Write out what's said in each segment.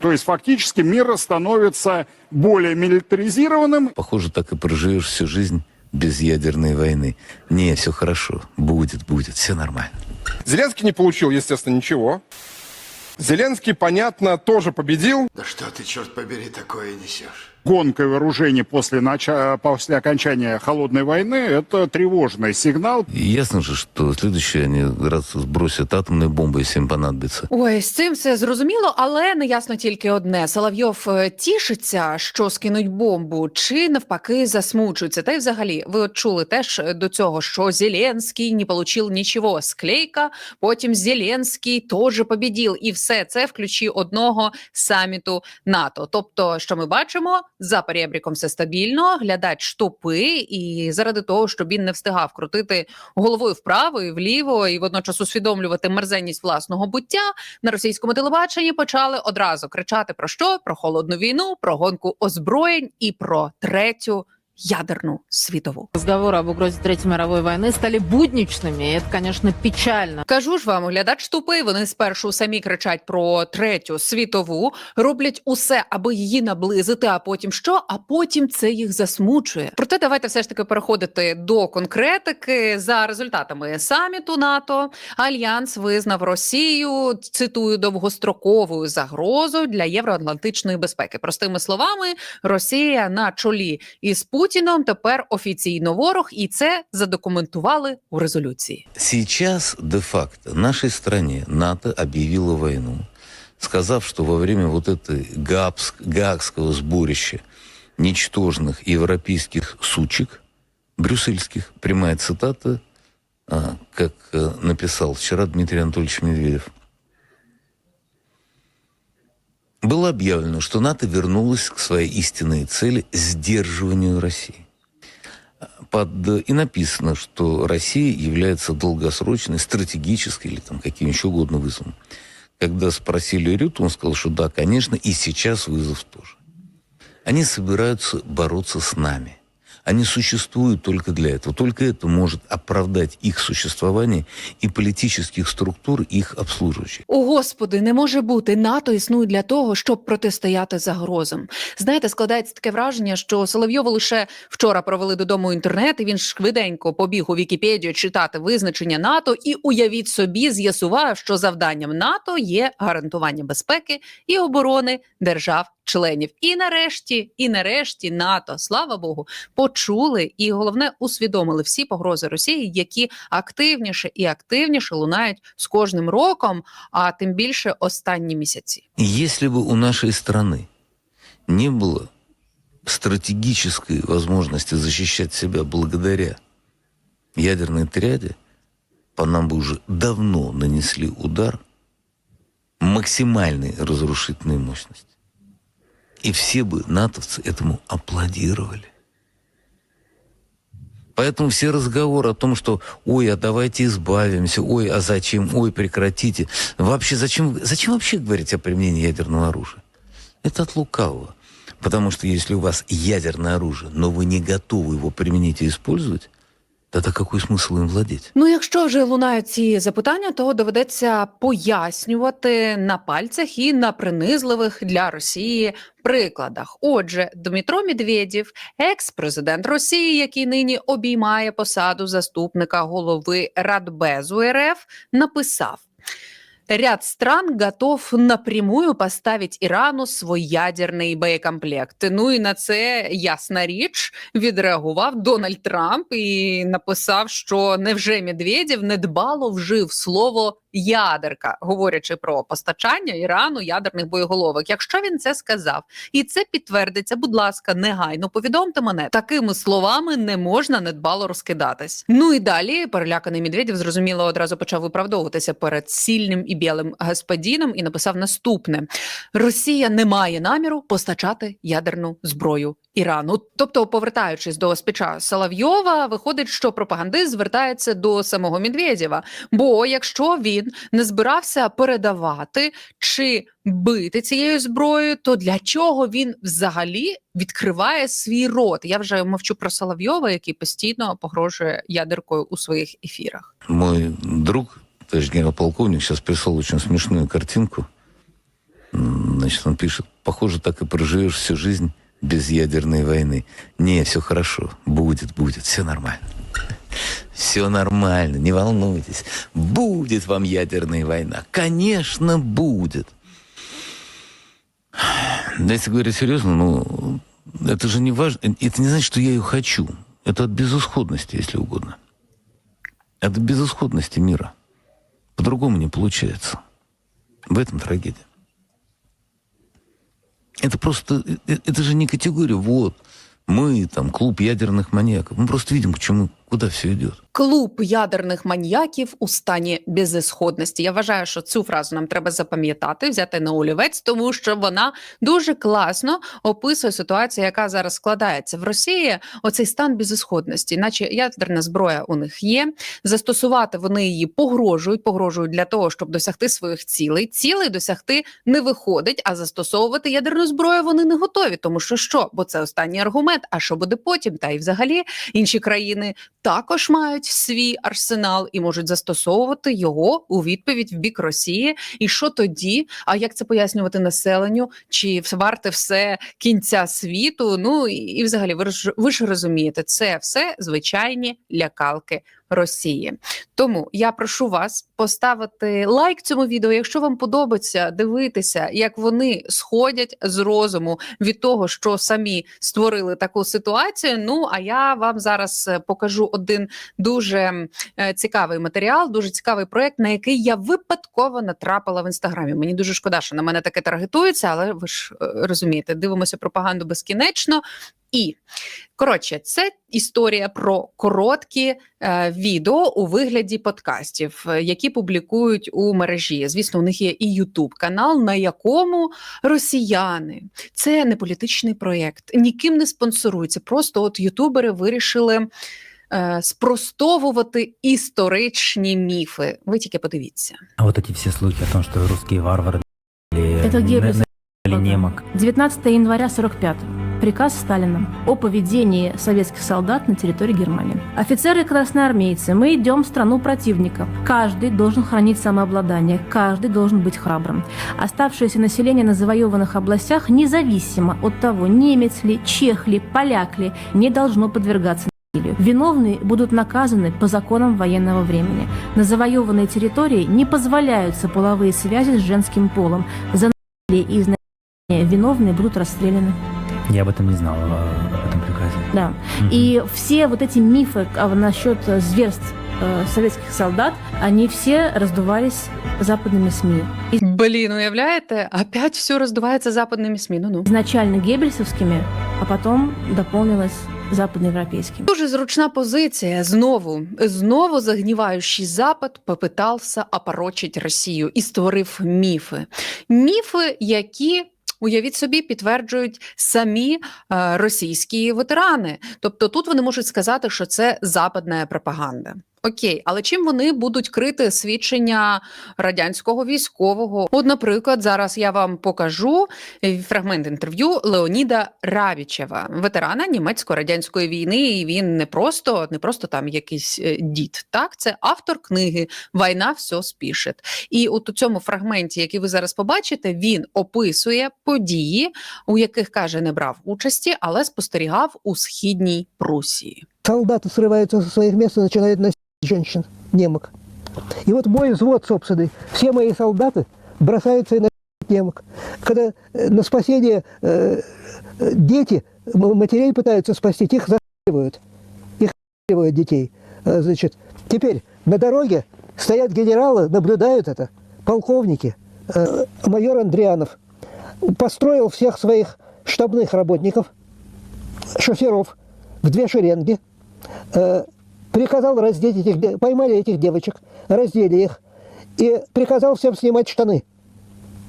То есть фактически мир становится более милитаризированным, Похоже, так и проживешь всю жизнь без ядерной войны. Не, все хорошо. Будет, будет. Все нормально. Зеленский не получил, естественно, ничего. Зеленский, понятно, тоже победил. Да что ты, черт побери, такое несешь? гонкой вооружений после, начала, после окончания холодной войны – это тревожный сигнал. И ясно же, что следующее они раз сбросят атомные бомбы, если им понадобится. Ой, з цим все зрозуміло, але не ясно тільки одне: Соловйов е, тішиться, що скинуть бомбу, чи навпаки засмучується. Та й взагалі, ви от чули теж е, до цього, що Зеленський не получил нічого. Склейка, потім Зеленський теж побідів. І все це в ключі одного саміту НАТО. Тобто, що ми бачимо, за перебріком все стабільно, глядач штопи, і заради того, щоб він не встигав крутити головою вправо і вліво, і водночас усвідомлювати мерзенність власного буття на російському телебаченні почали одразу кричати про що? Про холодну війну, про гонку озброєнь і про третю ядерну світову. Разговоры об угрозе Третьей мировой войны стали будничными, и это, конечно, печально. Кажу ж вам, глядач тупий. Вони спершу самі кричать про третю світову, роблять усе, аби її наблизити. А потім що? А потім це їх засмучує. Проте давайте все ж таки переходити до конкретики за результатами саміту НАТО. Альянс визнав Росію цитую довгостроковою загрозою для євроатлантичної безпеки. Простими словами, Росія на чолі із Путіном тепер офіційно ворог, і це задокументували у резолюції. Сейчас, де-факто, нашей стране НАТО объявило войну, сказав, что во время вот этой гаагск- гаагского сборища ничтожных европейских сучек, брюссельских, прямая цитата, а, как э, написал вчера Дмитрий Анатольевич Медведев, было объявлено, что НАТО вернулось к своей истинной цели – сдерживанию России. Под, и написано, что Россия является долгосрочной, стратегической или там каким еще угодно вызовом. Когда спросили Рют, он сказал, что да, конечно, и сейчас вызов тоже. Они собираются бороться с нами. Они существуют только для этого. Только это может оправдать их существование и политических структур, их обслуживающих. О, господи, не може бути. НАТО існує для того, щоб протистояти загрозам. Знаєте, складається таке враження, що Соловйову лише вчора провели додому інтернет, і він швиденько побіг у Вікіпедію читати визначення НАТО. І уявіть собі, з'ясував, що завданням НАТО є гарантування безпеки і оборони держав. Членів і нарешті, і нарешті НАТО, слава Богу, почули і головне усвідомили всі погрози Росії, які активніше і активніше лунають з кожним роком, а тим більше останні місяці. Если бы у нашей страны не было стратегической возможности защищать себя благодаря ядерной триаде, по нам бы уже давно нанесли удар максимальной разрушительной мощности. И все бы натовцы этому аплодировали. Поэтому все разговоры о том, что ой, а давайте избавимся, ой, а зачем, ой, прекратите. Вообще, зачем, зачем вообще говорить о применении ядерного оружия? Это от лукавого. Потому что если у вас ядерное оружие, но вы не готовы его применить и использовать, тогда який смисл їм владіть? Ну, якщо вже лунають ці запитання, то доведеться пояснювати на пальцях і на принизливих для Росії прикладах. Отже, Дмитро Медведєв, екс-президент Росії, який нині обіймає посаду заступника голови Радбезу РФ, написав. Ряд стран готов напрямую поставить Ірану свій ядерний боєкомплект. Ну і на це ясна річ відреагував Дональд Трамп і написав, що невже Медведєв недбало вжив слово ядерка, говорячи про постачання Ірану ядерних боєголовок. Якщо він це сказав, і це підтвердиться, будь ласка, негайно повідомте мене. Такими словами не можна недбало розкидатись. Ну і далі переляканий Медведєв зрозуміло одразу почав виправдовуватися перед сильним і білим господином і написав наступне: Росія не має наміру постачати ядерну зброю Ірану. Тобто, повертаючись до спіча Соловйова, виходить, що пропагандист звертається до самого Медведєва. Бо якщо він не збирався передавати чи бити цією зброєю, то для чого він взагалі відкриває свій рот? Я вже мовчу про Соловйова, який постійно погрожує ядеркою у своїх ефірах. Мой друг, товарищ генерал-полковник, сейчас прислал очень смешную картинку. Значит, он пишет, похоже, так и проживешь всю жизнь без ядерной войны. Не, все хорошо, будет, будет, все нормально. Все нормально, не волнуйтесь. Будет вам ядерная война. Конечно, будет. Да если говорить серьезно, ну, это же не важно. Это не значит, что я ее хочу. Это от безысходности, если угодно. От безысходности мира. По-другому не получается. В этом трагедия. Это просто... э, Это же не категория, вот, мы, там, клуб ядерных маньяков. Мы просто видим, к чему, куда все идет. Клуб ядерних маньяків у стані безісходності. Я вважаю, що цю фразу нам треба запам'ятати, взяти на олівець, тому що вона дуже класно описує ситуацію, яка зараз складається в Росії. Оцей стан безісходності, наче ядерна зброя у них є. Застосувати вони її погрожують, погрожують для того, щоб досягти своїх цілей. Цілей досягти не виходить, а застосовувати ядерну зброю вони не готові. Тому що що? Бо це останній аргумент. А що буде потім? Та й взагалі інші країни також мають свій арсенал і можуть застосовувати його у відповідь в бік Росії. І що тоді? А як це пояснювати населенню? Чи варте все кінця світу? Ну і, і взагалі, ви ж ви ж розумієте, це все звичайні лякалки Росії. Тому я прошу вас поставити лайк цьому відео, якщо вам подобається дивитися, як вони сходять з розуму від того, що самі створили таку ситуацію. Ну а я вам зараз е, покажу один дуже е, цікавий матеріал, дуже цікавий проект, на який я випадково натрапила в інстаграмі. Мені дуже шкода, що на мене таке таргетується, але ви ж е, розумієте, дивимося пропаганду безкінечно. І коротше, це історія про короткі е, відео у вигляді подкастів, е, які публікують у мережі. Звісно, у них є і Ютуб канал, на якому росіяни це не політичний проєкт, ніким не спонсорується. Просто от ютубери вирішили е, спростовувати історичні міфи. Ви тільки подивіться. А вот эти все слухи о том, что русские варвары или, Это Геббельс. или немок. 19 января 45 Приказ Сталина о поведении советских солдат на территории Германии. Офицеры и красноармейцы, мы идем в страну противника. Каждый должен хранить самообладание, каждый должен быть храбрым. Оставшееся население на завоеванных областях, независимо от того, немец ли, чех ли, поляк ли, не должно подвергаться насилию. Виновные будут наказаны по законам военного времени. На завоеванной территории не позволяются половые связи с женским полом. За насилие и изнасилие виновные будут расстреляны. Я об этом не знал, о- об этом приказе. Да. Мгм. И все вот эти мифы а, насчет э, зверств э, советских солдат, они все раздувались западными СМИ. Блін, уявляєте, опять все роздувається западними СМІ. Ну ну. Изначально геббельсовскими, а потом дополнилось западноевропейскими. Дуже зручна позиція. Знову, знову загніваючий Запад попитався опорочить Росію і створив міфи. Міфи, які. Уявіть собі, підтверджують самі е, російські ветерани. Тобто тут вони можуть сказати, що це западна пропаганда. Окей, але чим вони будуть крити свідчення радянського військового? От, наприклад, зараз я вам покажу фрагмент інтерв'ю Леоніда Равічева, ветерана німецько-радянської війни. І він не просто не просто там якийсь е, дід. Так, це автор книги Війна все спішить. І от у цьому фрагменті, який ви зараз побачите, він описує події, у яких каже, не брав участі, але спостерігав у східній Прусії. солдаты срываются со своих мест и носить женщин, немок. И вот мой взвод собственный, все мои солдаты бросаются насилуют немок. Когда э, на спасение э, дети, матерей пытаются спасти, их застревают. Их застревают детей. Э, Значит, теперь на дороге стоят генералы, наблюдают это, полковники. Майор Андрианов построил всех своих штабных работников, шоферов в две шеренги, приказал раздеть этих, де- поймали этих девочек, раздели их и приказал всем снимать штаны.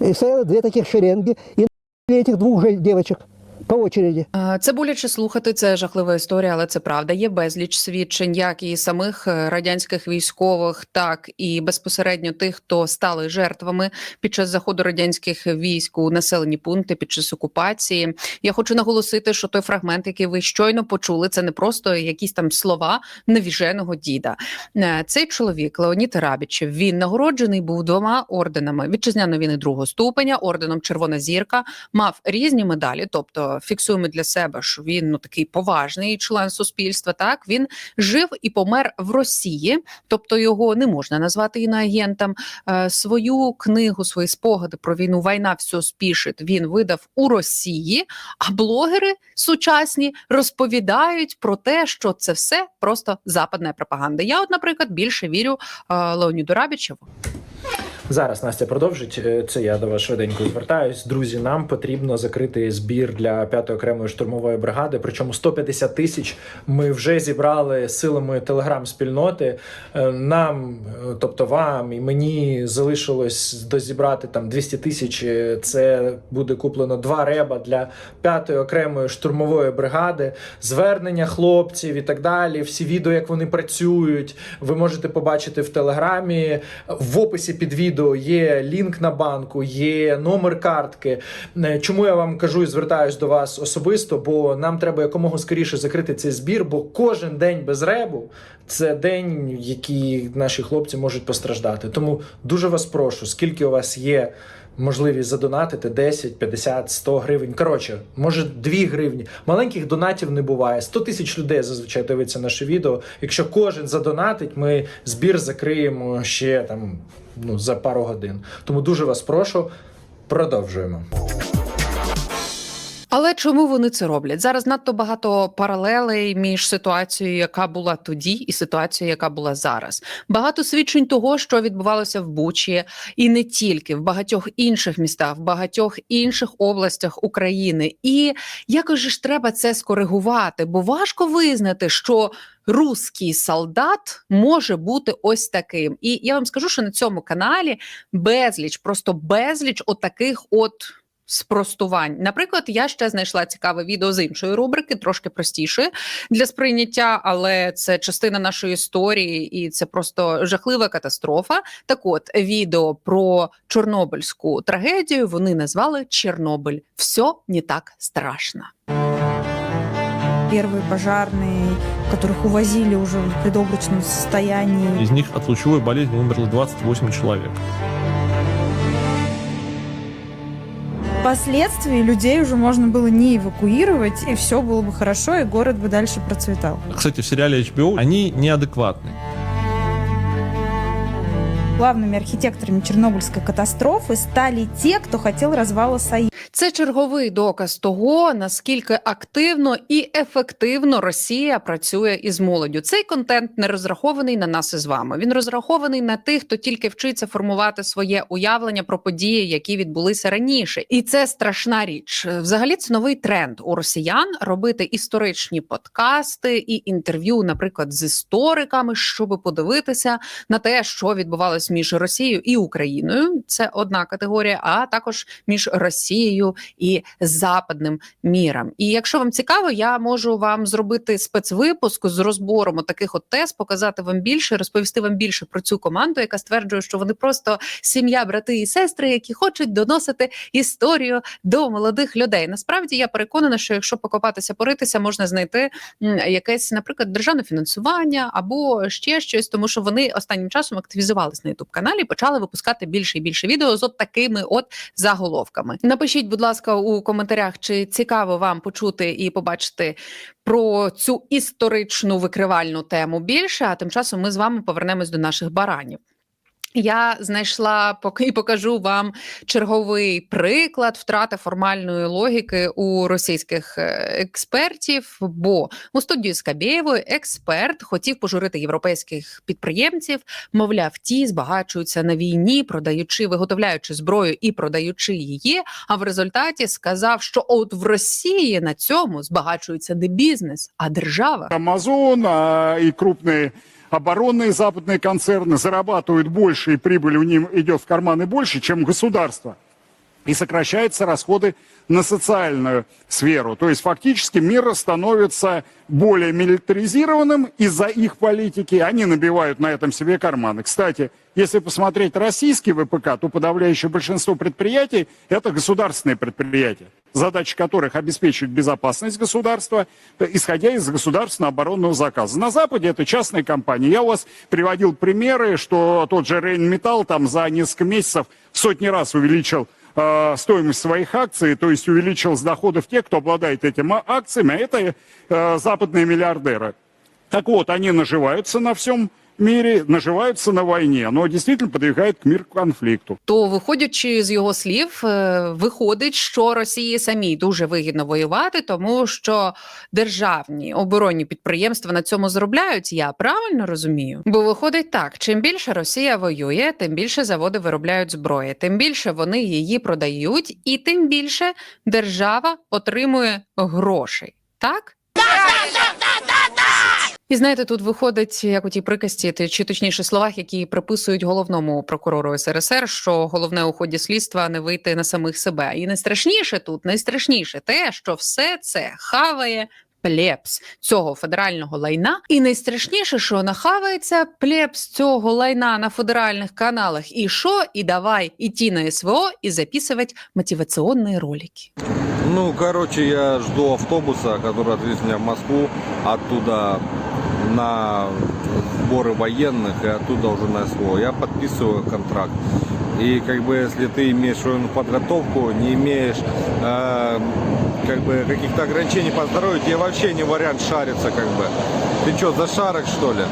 И стояло две таких шеренги, и на***ли этих двух же девочек. по очереди. Е, Це боляче слухати, це жахлива історія, але це правда. Є безліч свідчень, як і самих е, радянських військових, так і безпосередньо тих, хто стали жертвами під час заходу радянських військ у населені пункти під час окупації. Я хочу наголосити, що той фрагмент, який ви щойно почули, це не просто якісь там слова навіженого діда. Е, Цей чоловік Леонід Рабічев, він нагороджений був двома орденами вітчизняної війни другого ступеня, орденом Червона зірка, мав різні медалі, тобто фіксуємо для себе, що він ну такий поважний член суспільства. Так він жив і помер в Росії, тобто його не можна назвати іноагентом. Е, Свою книгу, свої спогади про війну Війна все спішить. Він видав у Росії. А блогери сучасні розповідають про те, що це все просто западна пропаганда. Я, от, наприклад, більше вірю е, Леоніду Рабічеву. Зараз Настя продовжить. Е, Це я до вас швиденько звертаюсь. Друзі, нам потрібно закрити збір для 5-ї окремої штурмової бригади. Причому 150 тисяч ми вже зібрали силами телеграм-спільноти. Е, Нам, е, тобто вам і мені, залишилось дозібрати там 200 тисяч. Це буде куплено два реба для 5-ї окремої штурмової бригади. Звернення хлопців і так далі. Всі відео, як вони працюють, ви можете побачити в телеграмі. В описі під відео є лінк на банку, є номер картки. Е, Чому я вам кажу і звертаюсь до вас особисто? Бо нам треба якомога скоріше закрити цей збір, бо кожен день без ребу це день, який наші хлопці можуть постраждати. Тому дуже вас прошу, скільки у вас є. Можливість задонатити 10, 50, 100 гривень. Коротше, може 2 гривні. Маленьких донатів не буває. 100 тисяч людей зазвичай дивиться наше відео. Якщо кожен задонатить, ми збір закриємо ще там ну, за пару годин. Тому дуже вас прошу, продовжуємо. Але чому вони це роблять? Зараз надто багато паралелей між ситуацією, яка була тоді, і ситуацією, яка була зараз. Багато свідчень того, що відбувалося в Бучі, і не тільки в багатьох інших містах, в багатьох інших областях України. І якось ж треба це скоригувати, бо важко визнати, що. Руський солдат може бути ось таким, і я вам скажу, що на цьому каналі безліч, просто безліч отаких от спростувань. Наприклад, я ще знайшла цікаве відео з іншої рубрики, трошки простіше для сприйняття, але це частина нашої історії, і це просто жахлива катастрофа. Так, от відео про Чорнобильську трагедію вони назвали Чорнобиль. Все не так страшно. Первые пожарные, которых увозили уже в предобрачном состоянии. Из них от лучевой болезни умерло 28 человек. Впоследствии людей уже можно было не эвакуировать, и все было бы хорошо, и город бы дальше процветал. Кстати, в сериале HBO они неадекватны. Главными архитекторами Чернобыльской катастрофы стали те, кто хотел развала Союза. Це черговий доказ того, наскільки активно і ефективно Росія працює із молоддю. Цей контент не розрахований на нас із вами. Він розрахований на тих, хто тільки вчиться формувати своє уявлення про події, які відбулися раніше, і це страшна річ. Взагалі, це новий тренд у росіян робити історичні подкасти і інтерв'ю, наприклад, з істориками, щоб подивитися на те, що відбувалось між Росією і Україною. Це одна категорія, а також між Росією і западним міром. І якщо вам цікаво, я можу вам зробити спецвипуск з розбором таких от тез, показати вам більше, розповісти вам більше про цю команду, яка стверджує, що вони просто сім'я, брати і сестри, які хочуть доносити історію до молодих людей. Насправді я переконана, що якщо покопатися, поритися, можна знайти якесь, наприклад, державне фінансування або ще щось, тому що вони останнім часом активізувались на youtube каналі і почали випускати більше і більше відео з от такими от заголовками. Напишіть, будь ласка, у коментарях, чи цікаво вам почути і побачити про цю історичну викривальну тему більше. А тим часом ми з вами повернемось до наших баранів. Я знайшла і покажу вам черговий приклад втрати формальної логіки у російських е, експертів. Бо у студії Скабєєвої експерт хотів пожурити європейських підприємців. Мовляв, ті збагачуються на війні, продаючи, виготовляючи зброю і продаючи її. А в результаті сказав, що от в Росії на цьому збагачується не бізнес, а держава. Амазон а, и крупные оборонные западные концерны зарабатывают больше, и прибыль у них идет в карманы больше, чем государство. И сокращаются расходы на социальную сферу. То есть фактически мир становится более милитаризированным из-за их политики. Они набивают на этом себе карманы. Кстати, если посмотреть российский ВПК, то подавляющее большинство предприятий – это государственные предприятия, задача которых обеспечивать безопасность государства, исходя из государственного оборонного заказа. На Западе это частные компании. Я у вас приводил примеры, что тот же Рейнметалл там за несколько месяцев в сотни раз увеличил э, стоимость своих акций, то есть увеличил с доходов тех, кто обладает этими акциями, а это э, западные миллиардеры. Так вот, они наживаются на всем мире, наживаются на войне, но действительно подвигают к мир конфликту. То, виходячи з його слів, е, виходить, що Росії самій дуже вигідно воювати, тому що державні оборонні підприємства на цьому заробляють. Я правильно розумію? Бо виходить так: чим більше Росія воює, тим більше заводи виробляють зброї, тим більше вони її продають, і тим більше держава отримує грошей. Так? І знаєте, тут виходить, як у тій приказці, чи точніше словах, які приписують головному прокурору СРСР, що головне у ході слідства не вийти на самих себе. І найстрашніше тут, найстрашніше те, що все це хаває. Плебс цього федерального лайна, і найстрашніше, що нахавається плебс цього лайна на федеральних каналах. І що? І давай іти на СВО і записувати мотиваційні ролики. Ну, короче, я жду автобуса, который отвезет меня в Москву, оттуда на сборы военных и оттуда уже на СВО. Я подписываю контракт. И как бы если ты имеешь военную подготовку, не имеешь э, как бы каких-то ограничений по здоровью, тебе вообще не вариант шариться как бы. Ты что, за шарок что ли?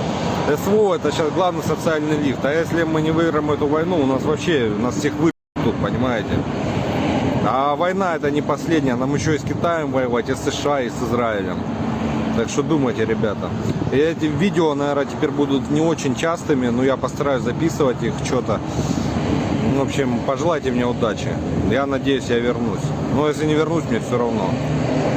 СВО это сейчас главный социальный лифт. А если мы не выиграем эту войну, у нас вообще, нас всех вы тут, понимаете? А война это не последняя, нам еще и с Китаем воевать, и с США, и с Израилем. Так что думайте, ребята. И эти видео, наверное, теперь будут не очень частыми, но я постараюсь записывать их что-то. В общем, пожелайте мне удачи. Я надеюсь, я вернусь. Но если не вернусь, мне все равно.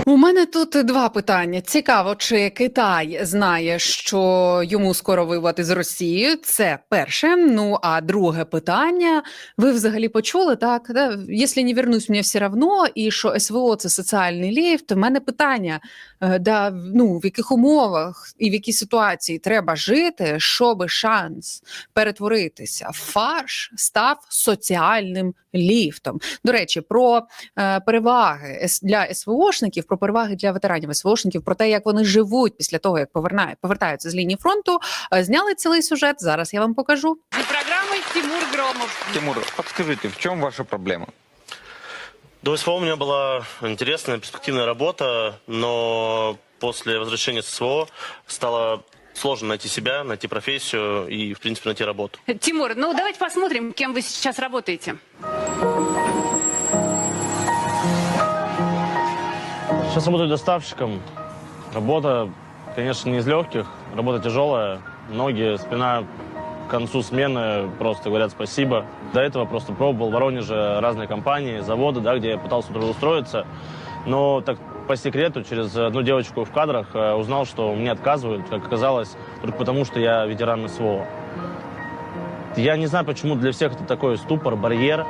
У мене тут два питання. Цікаво, чи Китай знає, що йому скоро воювати з Росією. Це перше. Ну а друге питання: ви взагалі почули так? Да? Якщо не вернусь, мені все равно, і що СВО це соціальний ліфт. У мене питання: е, да, ну в яких умовах і в якій ситуації треба жити, щоб шанс перетворитися фарш став соціальним ліфтом. До речі, про е, переваги для СВОшників, про переваги для ветеранів СВОшників, про те, як вони живуть після того, як повертаються з лінії фронту. е, Зняли цілий сюжет. Зараз я вам покажу. Программой Тимур Громов. Тимур, подскажите, в чем ваша проблема? До СВО у меня была интересная, перспективная работа, но после возвращения с СВО стало сложно найти себя, найти профессию и, в принципе, найти работу. Тимур, ну давайте посмотрим, кем вы сейчас работаете. Сейчас работаю доставщиком. Работа, конечно, не из легких, работа тяжелая. Ноги, спина к концу смены просто говорят спасибо. До этого просто пробовал в Воронеже разные компании, заводы, да, где я пытался трудоустроиться. Но так по секрету через одну девочку в кадрах э, узнал, что мне отказывают, как оказалось, только потому, что я ветеран СВО. Я не знаю, почему для всех это такой ступор, барьер.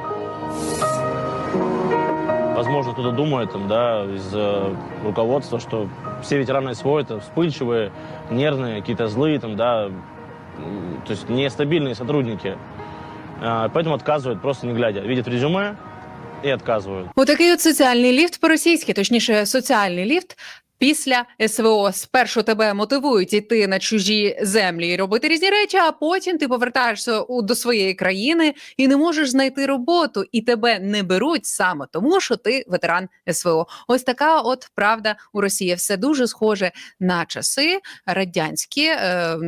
Возможно, кто-то думает там, да, из э, руководства, что все ветераны СВО это вспыльчивые, нервные, какие-то злые, там, да, м, то есть нестабильные сотрудники. А, поэтому отказывают, просто не глядя. Видят резюме и отказывают. Отакий от соціальний ліфт по-російськи, точніше, соціальний ліфт. Після СВО спершу тебе мотивують іти на чужі землі і робити різні речі, а потім ти повертаєшся у до своєї країни і не можеш знайти роботу, і тебе не беруть саме тому, що ти ветеран СВО. Ось така от правда у Росії. Все дуже схоже на часи радянські. Е,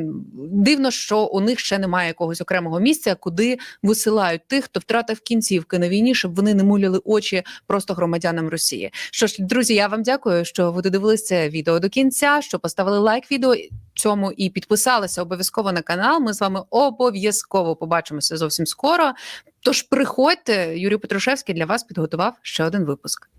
дивно, що у них ще немає якогось окремого місця, куди висилають тих, хто втратив кінцівки на війні, щоб вони не муляли очі просто громадянам Росії. Що ж, друзі, я вам дякую, що ви це відео до кінця, що поставили лайк відео цьому і підписалися обов'язково на канал. Ми з вами обов'язково побачимося зовсім скоро. Тож приходьте, Юрій Петрушевський для вас підготував ще один випуск.